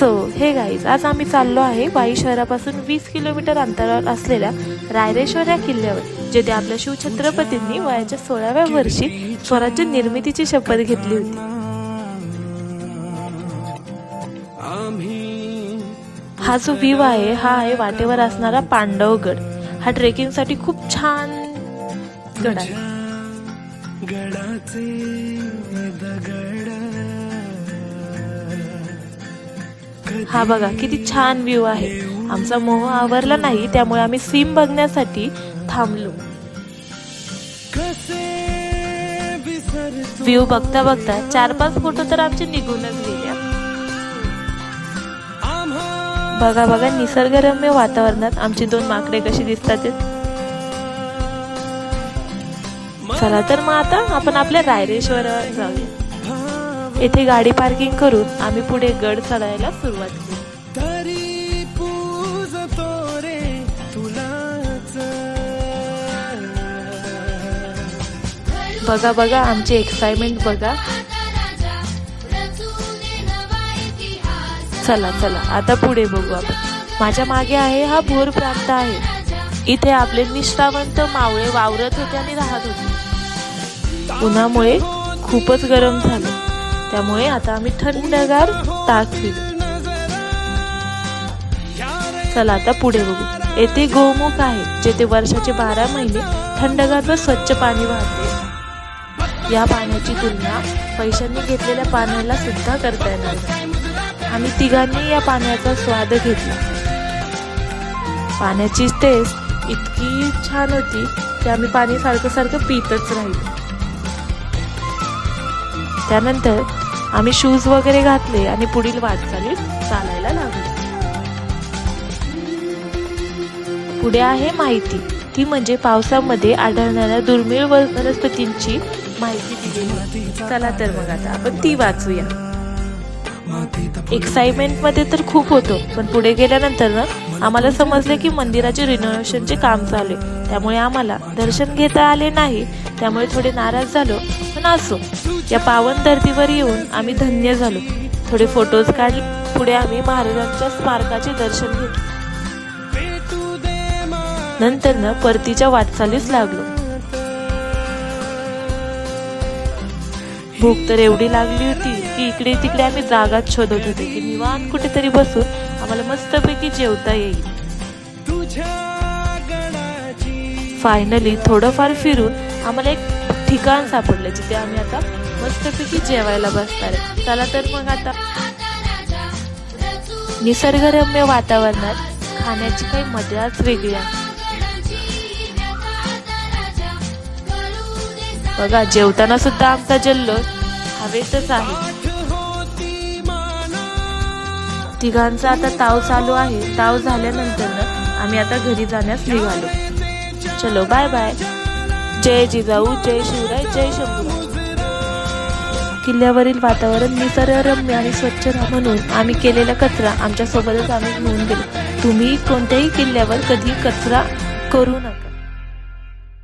So हे guys आज आम्ही चाललो आहे वाई शहरापासून वीस किलोमीटर अंतरावर असलेल्या रायरेश्वर या किल्ल्यावर जेथे आपल्या शिवछत्रपतींनी वयाच्या सोळाव्या वर्षी स्वराज्य निर्मितीची शपथ घेतली होती. हा जो व्ह्यू आहे हा आहे वाटेवर असणारा पांडवगड हा ट्रेकिंगसाठी खूप छान गड आहे. हा बघा किती छान व्ह्यू आहे. आमचा मोह आवरला नाही त्यामुळे आम्ही सीम बघण्यासाठी थांबलो. व्ह्यू बघता बघता चार पाच फोटो तर आमचे निघूनच गेल्या बघा बघा निसर्गरम्य वातावरणात आमची दोन माकडे कशी दिसतात. चला तर मग आता आपण आपल्या रायरेश्वर जाऊया. येथे गाडी पार्किंग करून आम्ही पुढे गड चढायला सुरुवात केली. बघा बघा आमची एक्साइटमेंट बघा. चला चला आता पुढे बघू आपण. माझ्या मागे आहे हा भोर प्रांत आहे. इथे आपले निष्ठावंत मावळे वावरत होते आणि राहत होते. उन्हामुळे खूपच गरम झालं. त्यामुळे आता आम्ही थंडगार ताक पिलो चला आता पुढे बघू. येथे गोमुख आहे जेथे वर्षाचे बारा महिने थंडगार व स्वच्छ पाणी वाहते. या पाण्याची तुलना पैशांनी घेतलेल्या पाण्याला सुद्धा करता येणार नाही. आम्ही तिघांनी या पाण्याचा स्वाद घेतला. पाण्याची टेस्ट इतकी छान होती की आम्ही पाणी सारखं सारखं पितच राहिलो. त्यानंतर आम्ही शूज वगैरे घातले आणि पुढील वाटचालीत चालायला लागलो. पुढे आहे माहिती. ती म्हणजे पावसामध्ये आढळणाऱ्या दुर्मिळ वनस्पतींची माहिती दिलेली होती. चला तर मग आता आपण ती वाचूया. एक्साइटमेंटमध्ये तर खूप होतो पण पुढे गेल्यानंतर ना आम्हाला समजले की मंदिराचे रिनोव्हेशनचे काम चालू आहे. त्यामुळे आम्हाला दर्शन घेता आले नाही. त्यामुळे थोडे नाराज झालो. पण असो या पावन धर्तीवर येऊन आम्ही धन्य झालो. थोडे फोटोज काढले. पुढे आम्ही महाराजांच्या स्मारकाचे दर्शन घेतले नंतर परतीच्या वाटचालीस लागलो. भूक तर एवढी लागली होती की इकडे तिकडे आम्ही जागाच शोधत होते. की निवांत कुठेतरी बसून आम्हाला मस्तपैकी जेवता येईल. तुझ्या फायनली थोडंफार फिरून आम्हाला एक ठिकाण सापडलं जिथे आम्ही आता मस्तपैकी जेवायला बसणार आहे. चला तर मग आता निसर्गरम्य वातावरणात खाण्याची काही मजाच वेगळी आहे. बघा जेवताना सुद्धा आमचा जल्लोष हवेतच आहे. तिघांचा आता ताव चालू आहे. ताव झाल्यानंतर ना आम्ही आता घरी जाण्यास निघालो. चलो बाय बाय जय जिजाऊ जय शिवराय जय शंभू. किल्ल्यावरील वातावरण निसर्गरम्य आणि स्वच्छ राहा म्हणून आम्ही केलेला कचरा आमच्या सोबतच आम्ही घेऊन गेलो. तुम्ही कोणत्याही किल्ल्यावर कधी कचरा करू नका.